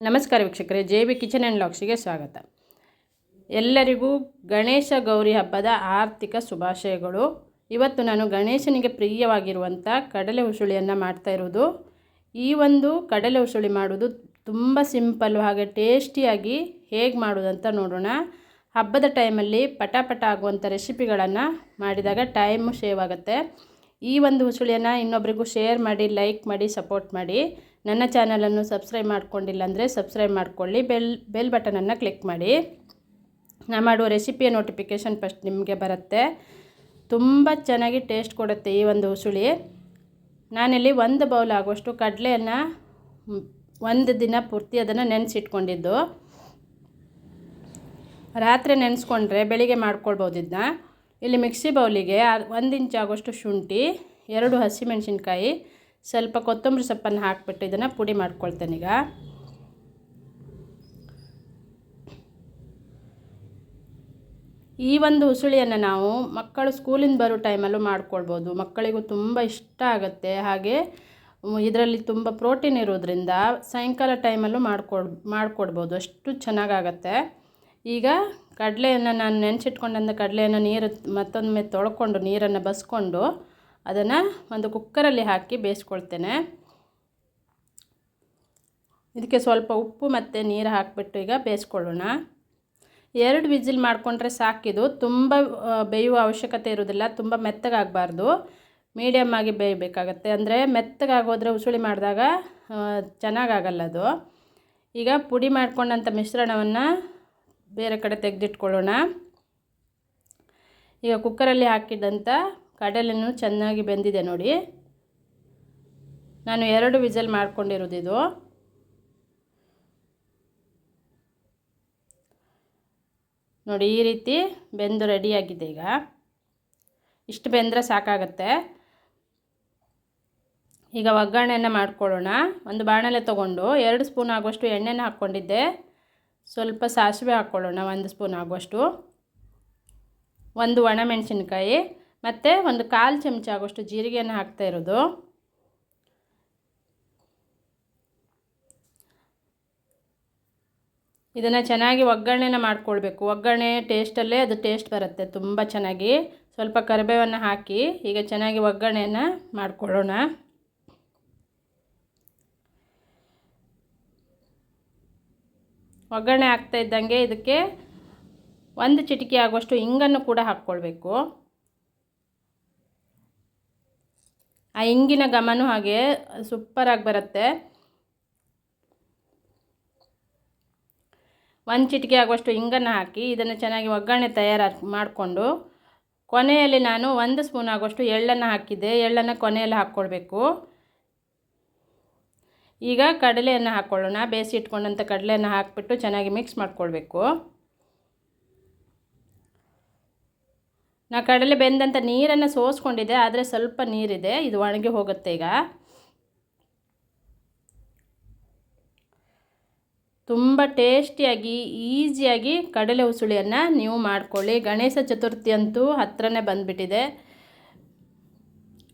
ನಮಸ್ಕಾರ ವೀಕ್ಷಕರೇ, J B kitchen and ಲಾಕ್ಸಿಗೆ ಸ್ವಾಗತ. ಎಲ್ಲರಿಗೂ ಗಣೇಶ ಗೌರಿ ಹಬ್ಬದ ಆರ್ಥಿಕ ಶುಭಾಶಯಗಳು. ಇವತ್ತು ನಾನು ಗಣೇಶನಿಗೆ ಪ್ರಿಯವಾಗಿರುವಂಥ ಕಡಲೆ ಉಸುಳಿಯನ್ನು ಮಾಡ್ತಾ ಇರೋದು. ಈ ಒಂದು ಕಡಲೆ ಉಸುಳಿ ಮಾಡೋದು ತುಂಬ ಸಿಂಪಲ್ಲು ಹಾಗೆ ಟೇಸ್ಟಿಯಾಗಿ ಹೇಗೆ ಮಾಡೋದಂತ ನೋಡೋಣ. ಹಬ್ಬದ ಟೈಮಲ್ಲಿ ಪಟಾಪಟ ಆಗುವಂಥ ರೆಸಿಪಿಗಳನ್ನು ಮಾಡಿದಾಗ ಟೈಮು ಸೇವ್ ಆಗುತ್ತೆ. ಈ ಒಂದು ಉಸುಳಿಯನ್ನು ಇನ್ನೊಬ್ರಿಗೂ ಶೇರ್ ಮಾಡಿ, ಲೈಕ್ ಮಾಡಿ, ಸಪೋರ್ಟ್ ಮಾಡಿ. ನನ್ನ ಚಾನಲನ್ನು ಸಬ್ಸ್ಕ್ರೈಬ್ ಮಾಡ್ಕೊಂಡಿಲ್ಲ ಅಂದರೆ ಸಬ್ಸ್ಕ್ರೈಬ್ ಮಾಡ್ಕೊಳ್ಳಿ. ಬೆಲ್ ಬೆಲ್ ಬಟನನ್ನು ಕ್ಲಿಕ್ ಮಾಡಿ. ನಾನು ಮಾಡುವ ರೆಸಿಪಿಯ ನೋಟಿಫಿಕೇಷನ್ ಫಸ್ಟ್ ನಿಮಗೆ ಬರುತ್ತೆ. ತುಂಬ ಚೆನ್ನಾಗಿ ಟೇಸ್ಟ್ ಕೊಡುತ್ತೆ ಈ ಒಂದು ಉಸುಳಿ ನಾನಿಲ್ಲಿ ಒಂದು ಬೌಲ್ ಆಗುವಷ್ಟು ಕಡಲೆಯನ್ನು ಒಂದು ದಿನ ಪೂರ್ತಿ ಅದನ್ನು ನೆನೆಸಿಟ್ಕೊಂಡಿದ್ದು. ರಾತ್ರಿ ನೆನೆಸ್ಕೊಂಡ್ರೆ ಬೆಳಿಗ್ಗೆ ಮಾಡ್ಕೊಳ್ಬೋದು ಇದನ್ನ. ಇಲ್ಲಿ ಮಿಕ್ಸಿ ಬೌಲಿಗೆ ಒಂದು ಇಂಚ್ ಆಗೋಷ್ಟು ಶುಂಠಿ, ಎರಡು ಹಸಿಮೆಣಸಿನ್ಕಾಯಿ ಸ್ವಲ್ಪ ಕೊತ್ತಂಬರಿ ಸೊಪ್ಪನ್ನು ಹಾಕಿಬಿಟ್ಟು ಇದನ್ನು ಪುಡಿ ಮಾಡ್ಕೊಳ್ತೇನೆ ಈಗ. ಈ ಒಂದು ಉಸುಳಿಯನ್ನು ನಾವು ಮಕ್ಕಳು ಸ್ಕೂಲಿಂದ ಬರೋ ಟೈಮಲ್ಲೂ ಮಾಡ್ಕೊಳ್ಬೋದು. ಮಕ್ಕಳಿಗೂ ತುಂಬ ಇಷ್ಟ ಆಗುತ್ತೆ. ಹಾಗೆ ಇದರಲ್ಲಿ ತುಂಬ ಪ್ರೋಟೀನ್ ಇರೋದ್ರಿಂದ ಸಾಯಂಕಾಲ ಟೈಮಲ್ಲೂ ಮಾಡ್ಕೊಡ್ ಮಾಡಿಕೊಡ್ಬೋದು. ಅಷ್ಟು ಚೆನ್ನಾಗಾಗತ್ತೆ. ಈಗ ಕಡಲೆಯನ್ನು ನಾನು ನೆನೆಸಿಟ್ಕೊಂಡಂಥ ಕಡಲೆಯನ್ನು ನೀರು ಮತ್ತೊಮ್ಮೆ ತೊಳ್ಕೊಂಡು ನೀರನ್ನು ಬಸ್ಕೊಂಡು ಅದನ್ನು ಒಂದು ಕುಕ್ಕರಲ್ಲಿ ಹಾಕಿ ಬೇಯಿಸ್ಕೊಳ್ತೇನೆ. ಇದಕ್ಕೆ ಸ್ವಲ್ಪ ಉಪ್ಪು ಮತ್ತು ನೀರು ಹಾಕಿಬಿಟ್ಟು ಈಗ ಬೇಯಿಸ್ಕೊಳ್ಳೋಣ. ಎರಡು ವಿಜಿಲ್ ಮಾಡಿಕೊಂಡ್ರೆ ಸಾಕಿದು ತುಂಬ ಬೇಯುವ ಅವಶ್ಯಕತೆ ಇರೋದಿಲ್ಲ ತುಂಬ ಮೆತ್ತಗಾಗಬಾರ್ದು. ಮೀಡಿಯಮ್ ಆಗಿ ಬೇಯಬೇಕಾಗತ್ತೆ. ಅಂದರೆ ಮೆತ್ತಗಾಗೋದ್ರೆ ಉಸುಳಿ ಮಾಡಿದಾಗ ಚೆನ್ನಾಗಾಗಲ್ಲ ಅದು. ಈಗ ಪುಡಿ ಮಾಡ್ಕೊಂಡಂಥ ಮಿಶ್ರಣವನ್ನು ಬೇರೆ ಕಡೆ ತೆಗೆದಿಟ್ಕೊಳ್ಳೋಣ. ಈಗ ಕುಕ್ಕರಲ್ಲಿ ಹಾಕಿದಂಥ ಕಡಲೆನೂ ಚೆನ್ನಾಗಿ ಬೆಂದಿದೆ ನೋಡಿ. ನಾನು ಎರಡು ವಿಜಲ್ ಮಾಡ್ಕೊಂಡಿರೋದು ಇದು ನೋಡಿ, ಈ ರೀತಿ ಬೆಂದು ರೆಡಿಯಾಗಿದೆ ಈಗ. ಇಷ್ಟು ಬೆಂದರೆ ಸಾಕಾಗತ್ತೆ. ಈಗ ಒಗ್ಗರಣೆಯನ್ನು ಮಾಡ್ಕೊಳ್ಳೋಣ. ಒಂದು ಬಾಣಲೆ ತೊಗೊಂಡು ಎರಡು ಸ್ಪೂನ್ ಆಗುವಷ್ಟು ಎಣ್ಣೆನ ಹಾಕ್ಕೊಂಡಿದ್ದೆ. ಸ್ವಲ್ಪ ಸಾಸಿವೆ ಹಾಕ್ಕೊಳ್ಳೋಣ, ಒಂದು ಸ್ಪೂನ್ ಆಗುವಷ್ಟು. ಒಂದು ಒಣಮೆಣಸಿನ್ಕಾಯಿ ಮತ್ತು ಒಂದು ಕಾಲು ಚಮಚ ಆಗೋಷ್ಟು ಜೀರಿಗೆಯನ್ನು ಹಾಕ್ತಾ ಇರೋದು. ಇದನ್ನು ಚೆನ್ನಾಗಿ ಒಗ್ಗರಣೆನ ಮಾಡ್ಕೊಳ್ಬೇಕು. ಒಗ್ಗರಣೆ ಟೇಸ್ಟಲ್ಲೇ ಅದು ಟೇಸ್ಟ್ ಬರುತ್ತೆ ತುಂಬ ಚೆನ್ನಾಗಿ. ಸ್ವಲ್ಪ ಕರಿಬೇವನ್ನು ಹಾಕಿ ಈಗ ಚೆನ್ನಾಗಿ ಒಗ್ಗರಣೆಯನ್ನು ಮಾಡ್ಕೊಳ್ಳೋಣ. ಒಗ್ಗರಣೆ ಆಗ್ತಾ ಇದ್ದಂಗೆ ಇದಕ್ಕೆ ಒಂದು ಚಿಟಿಕೆ ಆಗುವಷ್ಟು ಹಿಂಗನ್ನು ಕೂಡ ಹಾಕ್ಕೊಳ್ಬೇಕು. ಆ ಇಂಗಿನ ಘಮನೂ ಹಾಗೆ ಸೂಪರಾಗಿ ಬರುತ್ತೆ. ಒಂದು ಚಿಟಿಕೆ ಆಗುವಷ್ಟು ಇಂಗನ್ನು ಹಾಕಿ ಇದನ್ನು ಚೆನ್ನಾಗಿ ಒಗ್ಗರಣೆ ತಯಾರು ಮಾಡಿಕೊಂಡು ಕೊನೆಯಲ್ಲಿ ನಾನು ಒಂದು ಸ್ಪೂನ್ ಆಗುವಷ್ಟು ಎಳ್ಳನ್ನು ಹಾಕಿದ್ದೆ. ಎಳ್ಳನ್ನು ಕೊನೆಯಲ್ಲಿ ಹಾಕ್ಕೊಳ್ಬೇಕು. ಈಗ ಕಡಲೆಯನ್ನು ಹಾಕ್ಕೊಳ್ಳೋಣ. ಬೇಯಿಸಿ ಇಟ್ಕೊಂಡಂಥ ಕಡಲೆಯನ್ನು ಹಾಕಿಬಿಟ್ಟು ಚೆನ್ನಾಗಿ ಮಿಕ್ಸ್ ಮಾಡ್ಕೊಳ್ಬೇಕು. ನಾ ಕಡಲೆ ಬೆಂದಂಥ ನೀರನ್ನು ಸೋಸ್ಕೊಂಡಿದ್ದೆ, ಆದರೆ ಸ್ವಲ್ಪ ನೀರಿದೆ. ಇದು ಒಣಗಿ ಹೋಗುತ್ತೆ ಈಗ. ತುಂಬ ಟೇಸ್ಟಿಯಾಗಿ, ಈಸಿಯಾಗಿ ಕಡಲೆ ಉಸುಳಿಯನ್ನು ನೀವು ಮಾಡ್ಕೊಳ್ಳಿ. ಗಣೇಶ ಚತುರ್ಥಿ ಅಂತೂ ಹತ್ತಿರನೇ ಬಂದುಬಿಟ್ಟಿದೆ.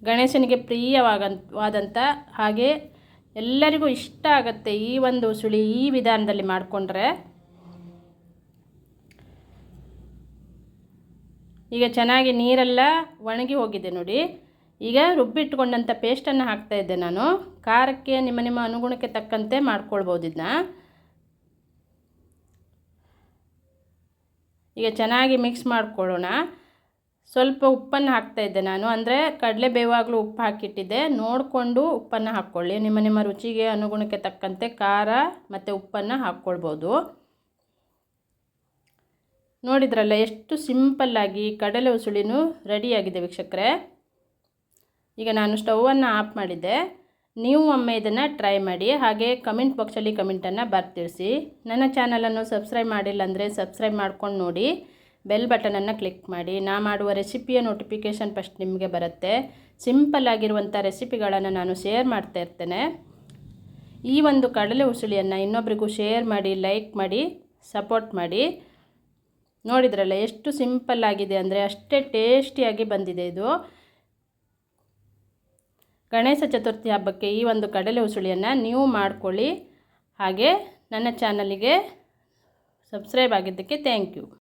ಗಣೇಶನಿಗೆ ಪ್ರಿಯವಾಗವಾದಂಥ ಹಾಗೆ ಎಲ್ಲರಿಗೂ ಇಷ್ಟ ಆಗುತ್ತೆ ಈ ಒಂದು ಉಸುಳಿ ಈ ವಿಧಾನದಲ್ಲಿ ಮಾಡಿಕೊಂಡ್ರೆ. ಈಗ ಚೆನ್ನಾಗಿ ನೀರೆಲ್ಲ ಒಣಗಿ ಹೋಗಿದೆ ನೋಡಿ. ಈಗ ರುಬ್ಬಿಟ್ಕೊಂಡಂಥ ಪೇಸ್ಟನ್ನು ಹಾಕ್ತಾಯಿದ್ದೆ ನಾನು. ಖಾರಕ್ಕೆ ನಿಮ್ಮ ನಿಮ್ಮ ಅನುಗುಣಕ್ಕೆ ತಕ್ಕಂತೆ ಮಾಡ್ಕೊಳ್ಬೋದು ಇದನ್ನ ಈಗ ಚೆನ್ನಾಗಿ ಮಿಕ್ಸ್ ಮಾಡ್ಕೊಳ್ಳೋಣ. ಸ್ವಲ್ಪ ಉಪ್ಪನ್ನು ಹಾಕ್ತಾಯಿದ್ದೆ ನಾನು. ಅಂದರೆ ಕಡಲೆ ಬೇವಾಗಲೂ ಉಪ್ಪು ಹಾಕಿಟ್ಟಿದ್ದೆ. ನೋಡಿಕೊಂಡು ಉಪ್ಪನ್ನು ಹಾಕ್ಕೊಳ್ಳಿ. ನಿಮ್ಮ ನಿಮ್ಮ ರುಚಿಗೆ ಅನುಗುಣಕ್ಕೆ ತಕ್ಕಂತೆ ಖಾರ ಮತ್ತು ಉಪ್ಪನ್ನು ಹಾಕ್ಕೊಳ್ಬೋದು. ನೋಡಿದ್ರಲ್ಲ, ಎಷ್ಟು ಸಿಂಪಲ್ಲಾಗಿ ಕಡಲೆ ಉಸುಳಿನೂ ರೆಡಿಯಾಗಿದೆ ವೀಕ್ಷಕರೇ. ಈಗ ನಾನು ಸ್ಟವನ್ನು ಆಫ್ ಮಾಡಿದ್ದೆ. ನೀವು ಒಮ್ಮೆ ಇದನ್ನು ಟ್ರೈ ಮಾಡಿ, ಹಾಗೆ ಕಮೆಂಟ್ ಬಾಕ್ಸಲ್ಲಿ ಕಮೆಂಟನ್ನು ಬರ್ತಿರಿಸಿ. ನನ್ನ ಚಾನಲನ್ನು ಸಬ್ಸ್ಕ್ರೈಬ್ ಮಾಡಿಲ್ಲ ಅಂದರೆ ಸಬ್ಸ್ಕ್ರೈಬ್ ಮಾಡ್ಕೊಂಡು ನೋಡಿ. ಬೆಲ್ ಬಟನನ್ನು ಕ್ಲಿಕ್ ಮಾಡಿ. ನಾ ಮಾಡುವ ರೆಸಿಪಿಯ ನೋಟಿಫಿಕೇಷನ್ ಫಸ್ಟ್ ನಿಮಗೆ ಬರುತ್ತೆ. ಸಿಂಪಲ್ ಆಗಿರುವಂಥ ರೆಸಿಪಿಗಳನ್ನು ನಾನು ಶೇರ್ ಮಾಡ್ತಾ ಇರ್ತೇನೆ. ಈ ಒಂದು ಕಡಲೆ ಉಸುಳಿಯನ್ನು ಇನ್ನೊಬ್ರಿಗೂ ಶೇರ್ ಮಾಡಿ, ಲೈಕ್ ಮಾಡಿ, ಸಪೋರ್ಟ್ ಮಾಡಿ. ನೋಡಿದ್ರಲ್ಲ ಎಷ್ಟು ಸಿಂಪಲ್ ಆಗಿದೆ ಅಂದರೆ ಅಷ್ಟೇ ಟೇಸ್ಟಿಯಾಗಿ ಬಂದಿದೆ ಇದು. ಗಣೇಶ ಚತುರ್ಥಿ ಹಬ್ಬಕ್ಕೆ ಈ ಒಂದು ಕಡಲೆ ಉಸುಳಿಯನ್ನು ನೀವು ಮಾಡಿಕೊಳ್ಳಿ. ಹಾಗೆ ನನ್ನ ಚಾನಲಿಗೆ ಸಬ್ಸ್ಕ್ರೈಬ್ ಆಗಿದ್ದಕ್ಕೆ ಥ್ಯಾಂಕ್ ಯು